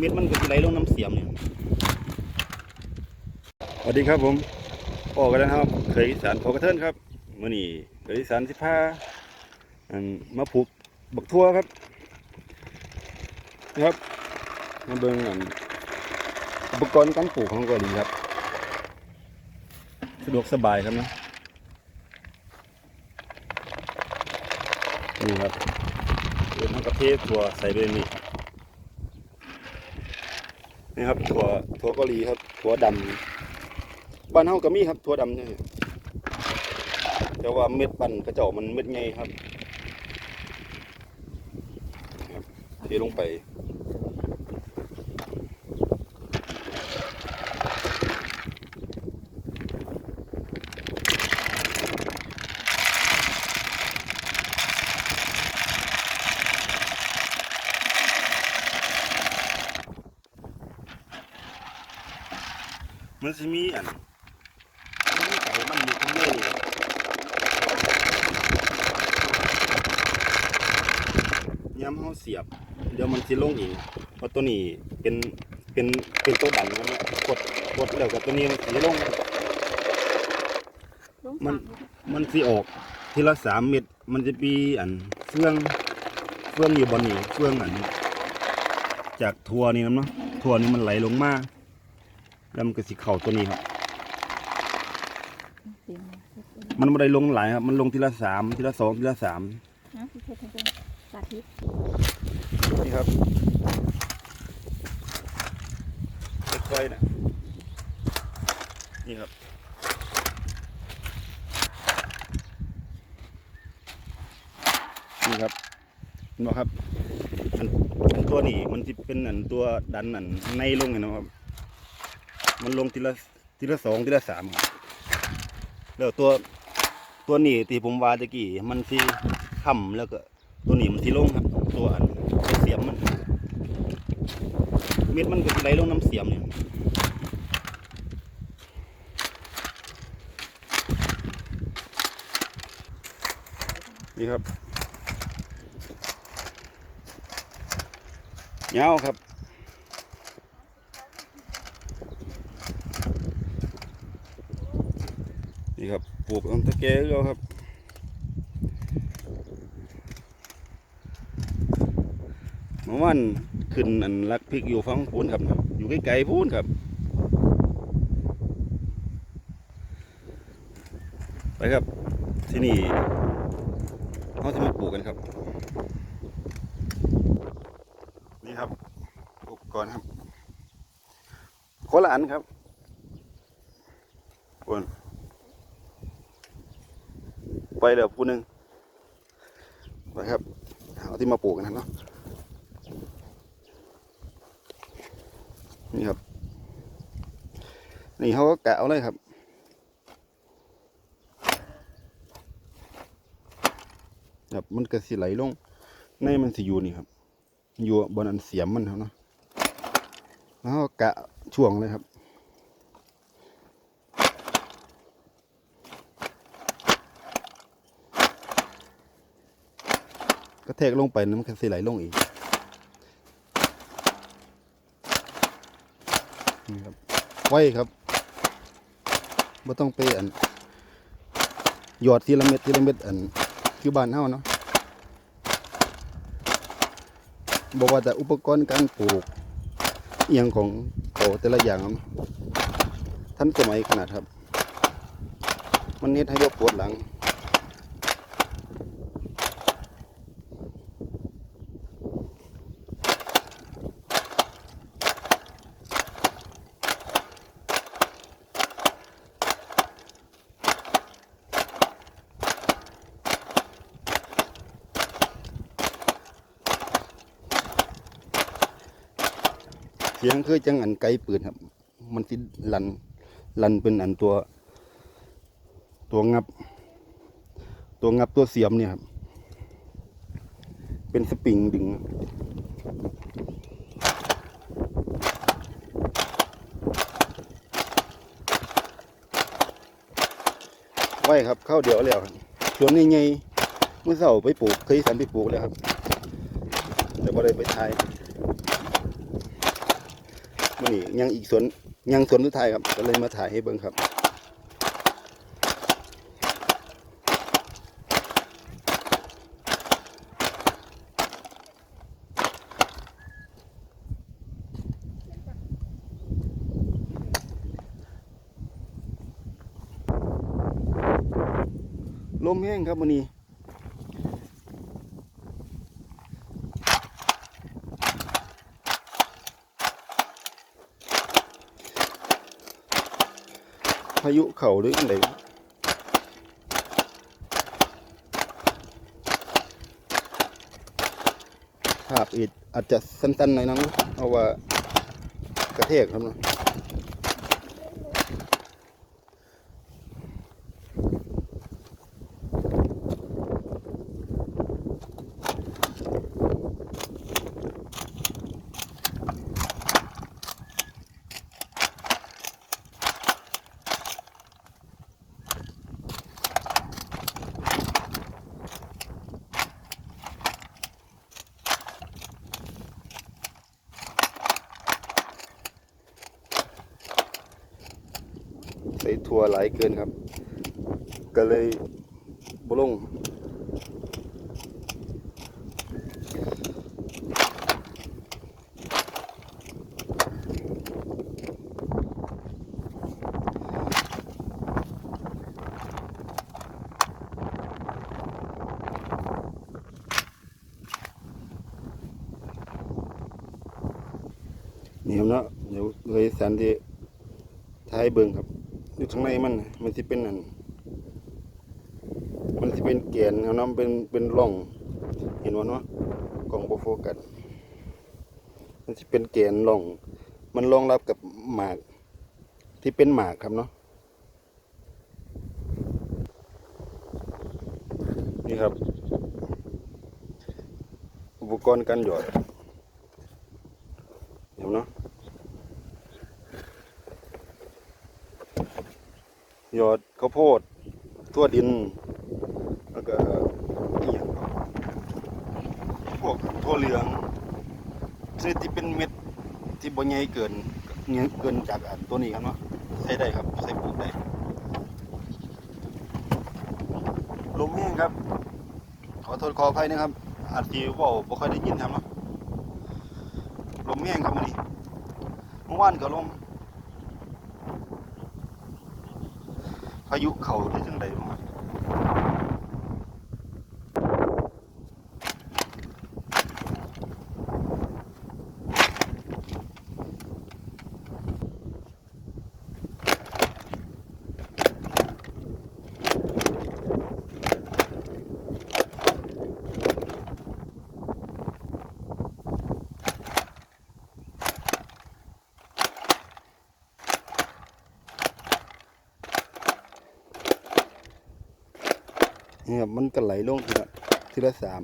เม็ดมันก็สิไหลลงน้ำเสียมเนี่ยสวัสดีครับผมออกกันแล้วครับเคยอีสานพอกระเทินครับมื่อนี้เคยอีสานสิพาอันมาผูกบักทั่วครับนะครับมาเบิ่งอันอุปกรณ์การปลูกของเกาหลีครับ สะดวกสบายครับนะนี่ครับเดี๋ยวมันกระเทศถั่วใส่ไปนนี่ นี่ครับถั่วถั่วกะหลีครับถั่วดำบ้านเฮาก็มีครับถั่วดำเนี่ยแต่ว่าเม็ดปั่นกระเจาะมันเม็ดใหญ่ครับเทลงไป มันจะมีอันมีไก่มันอยู่ข้งในนี่ครับย้ำเขาเสียบ เดี๋ยวมันจะลงเองเพราะตัวนี้เป็นเป็นเป็นตัวดันครับเนี่ยกดกดแล้วกับตัวนี้มันจะลง มันมันสิออกทีละสามเม็ดมันจะมีอันเฟืองเฟืองอยู่บนนี้เฟืองอัน จากทัวนี่นะเนาะทัวนี่มันไหลลงมา แล้วมันก็สิเข่าตัวนี้ครับ มันไม่ได้ลงหลายครับ มันลงทีละสามทีละสองทีละสามนะพี่เพชรเป็นสาธิตนี่ครับค่อยๆนะนี่ครับนี่ครับเห็นไหมครับอันอันตัวนี้มันจะเป็นอันตัวดันอันในลงเห็นไหมครับ มันลงทีละทีละสองทีละสามครับแล้วตัวตัวนี้ที่ผมว่าตะกี้มันที่ค่ำแล้วก็ตัวนี้มันที่ลงครับ ตัวอันตัวเสียมมัน เม็ดมันก็ไหลลงน้ำเสียมเนี่ยนี่ครับเงาวครับ นี่ครับ ปลูกต้นตะแกเราครับเมื่อวันขึ้นอันลักพริกอยู่ฟังพูนครับ อยู่ไกลๆพูนครับ ไปครับที่นี่เขาจะมาปลูกกันครับ นี่ครับปลูกก่อนครับโคนละอันครับพูน ไปเดี๋ยวพูนหนึ่งไปครับเอาที่มาปลูกกันนะเนาะนี่ครับนี่เขาก็แกะเอาเลยครับครับมันก็สิไหลลงในมันสิอยู่นี่ครับ อยู่บนอันเสียมมันครับเนาะแล้วก็แกะช่วงเลยครับ ก็เทกลงไปน้ำมันก็สิไหลลงอีกนี่ครับไว้ครับไม่ต้องไปอันหยอดทีละเม็ดทีละเม็ดอันคือบ้านเฮาเนาะบอกว่าแต่อุปกรณ์การปลูกเอียงของโตแต่ละอย่างครับท่านสมัยขนาดครับ มันเน็ดให้ยกปวดหลัง สียงคือจังอันไกลปืนครับ มันสิลันลันเป็นอันตัว ตัวงับ ตัวงับตัวเสียมเนี่ยครับ เป็นสปริงดึงไว้ครับเข้าวเดียวแล้วครับส่วนนี้ไงเมื่อเสาร์ไปปลูกเคยสันไปปลูกแล้วครับ แต่บ่ได้ไปทาย นนี้ยังอีกสวนยังสวนสุดท้ายครับ ก็เลยมาถ่ายให้เบิ่งครับลมแห้งครับวันนี้ายุเข่าหรืออะไรภาพอีดอาจจะสั้นๆหน่อยนะเพราะว่ากระเทกครับเนาะ ใส่ถั่วหลายเกินครับ ก็เลยบลงนี่ครับเนาะเดี๋ยวเลยสันที่ท้ายเบิ่งครับ อยู่ข้างในมัน มันสิเป็นนั่นมันสิเป็นแกนครับเนาะมันเป็นเป็นร่อง เห็นว่าเนาะกล่องโบโฟกัสมันสิเป็นแกนร่อง มันรองรับกับหมาก ที่เป็นหมากครับเนาะนี่ครับ อุปกรณ์การหยอดยวเนาะ ห ยอดข้าวโพดทั่วดิน แล้วก็อีกอย่างพวกทั่วเหลืองชนิดที่เป็นเม็ดที่บ่ใหญ่เกินเงี้ยเกินจากตัวนี้ครับเนาะใส่ได้ครับใส่ปลูกได้ลมแห้งครับ ขอโทษขออภัยนะครับอาจจะว่าบ่ค่อยได้ยินครับเนาะลมแห้งครับมื้อนี้เมื่อวานก็ลม พายุเข่าได้จังไดม นี่ครับมันก็ไหลลงทีละทีละสาม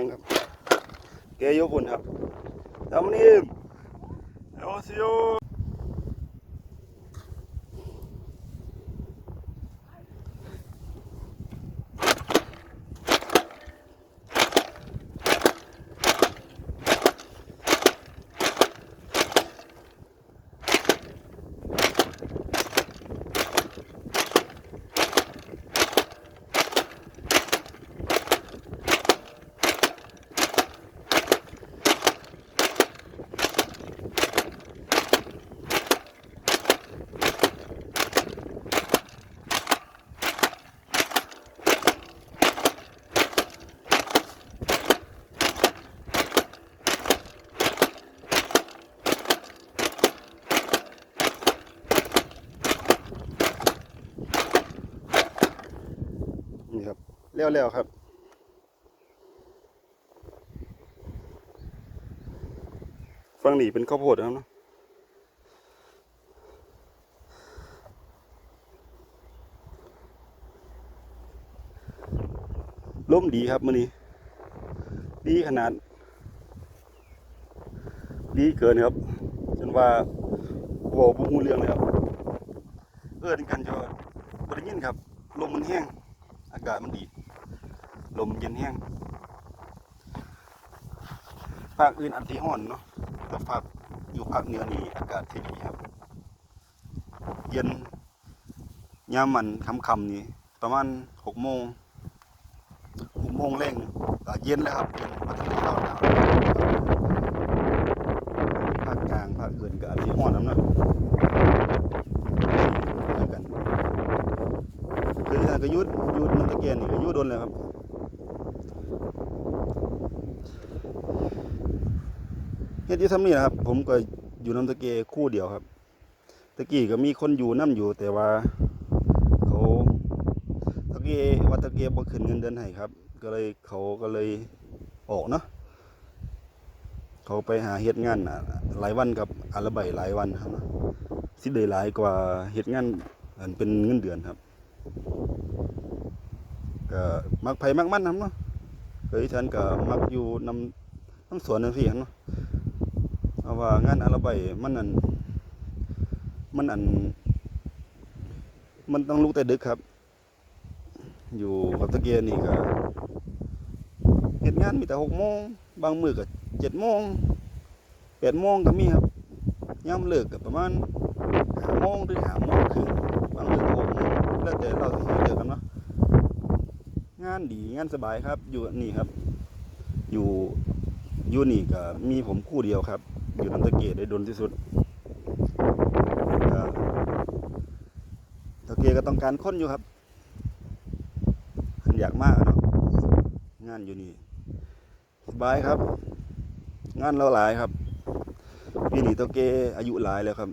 างครับ แกโยบุนครับทำนี่โอซิโอ ครับเร็วครับฟังนี่เป็นข้าวโพดนะครับเนาะล่มดีครับมื้อนี้ ดีขนาด ดีเกินครับจนว่าโว้บุ้งเรื่องเลยครับเออถึงกันจะบริยินครับ ลมมันแห้ง อากาศมันดี ลมเย็นแห้งภาคอื่นอันที่ห้อนเนาะแต่ภาคอยู่ภาคเหนือนี่อากาศที่ดีครับ เย็นยามมันค่ำๆนี่ประมาณหกโมงหกโมงเร่งก็เย็นแล้วครับเย็นมาถึงตอนหนาวภาคกลางภาคอื่นก็อันที่ห้อนน้ำนะเหมือนกันคือท่านก็ยุดยุดมันตะเกียนนี่ก็ยุดโดนเลยครับ เฮ็ดอยู่ทำนี่นะครับ ผมก็อยู่น้ำตะเกียคู่เดียวครับ ตะกี้ก็มีคนอยู่น้ำอยู่แต่ว่าเขาตะเกียว่าตะเกียบ่ขึ้นเงินเดือนให้ครับ ก็เลยเขาก็เลยออกเนาะเขาไปหาเฮ็ดงานอะหลายวันกับอาระบายหลายวันครับสิได้หลายกว่าเฮ็ดงานอันเป็นเงินเดือนครับก็มักไผมักมันครับเนาะเคยฉันก็มักอยู่นำน้ำสวนจังซี่ครับเนาะ ราะว่างานอาราไบมันอัน มันอัน มันต้องลุกแต่ดึกครับ อยู่กับตะเกียนี่ก็เฮ็ดงานมีแต่6โมงบางมือก็7โมง8โมงก็มีครับยามเลิกก็ประมาณ5โมงหรือ5โมงครึ่งบางมือก็6โมงแล้วแต่เราสิเลิกกันเนาะงานดีงานสบายครับ อยู่นี่ครับ อยู่อยู่นี่ก็มีผมคู่เดียวครับ อยู่น้ำตะเกียได้ดนที่สุดตะเกียก็ต้องการค้นอยู่ครับอันอยากมากเนาะงานอยู่นี่สบายครับ งานเราหลายครับปีนี้ตะเกียอายุหลายแล้วครับ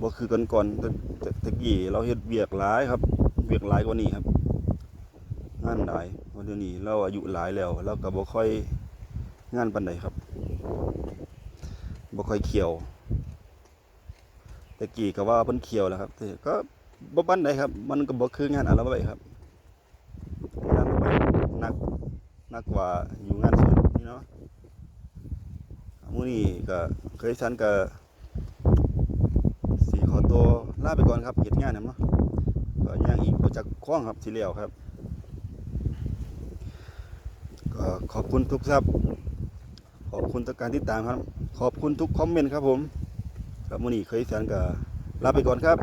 บ่คือก่อนก่อนตะตะตะกี้เราเฮ็ดเวียกหลายครับเวียกหลายกว่านี้ครับงานหลายวันเดี๋ยวนี้เราอายุหลายแล้วเราก็บ่ค่อยงานปานใดครับ บ่ค่อยเขียวแต่กี้ก็ว่าเพิ่นเขียวแล้วครับแต่ก็บ่ปานใดครับ มันก็บ่คืองานอาราไบครับงานอาราไบหนักหนักกว่าอยู่งานสวนนี่เนาะมื้อนี้ก็เคยฉันก็สิขอตัวลาไปก่อนครับเฮ็ดงานนำเนาะก็ย่างอีกบ่จักคล้องครับสิแล้วครับ ก็ขอบคุณทุกครับข อบคุณต่อการติดตามครับ ขอบคุณทุกคอมเมนต์ครับผมครับมือนี้เคยแสนก็ลาไปก่อนครับ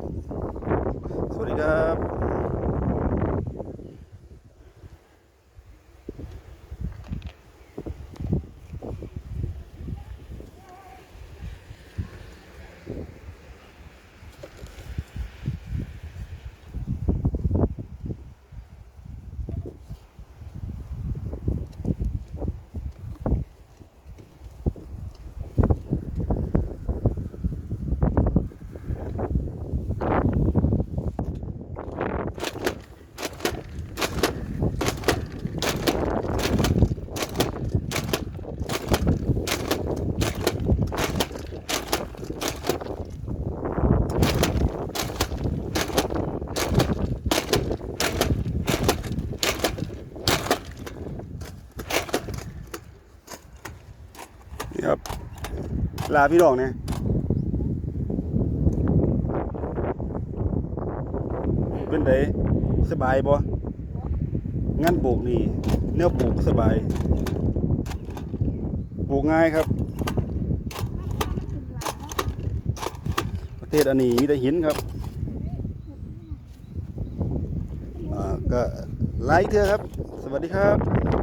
สวัสดีครับ ลาพี่ดองเนี่ยเป็นไดสบายบ่งานปลูกนี่แนวปลูกสบาย ปลูกง่ายครับ ประเทศอันนี้มีแต่หินครับอ่าก็ไลค์เถอะครับ สวัสดีครับ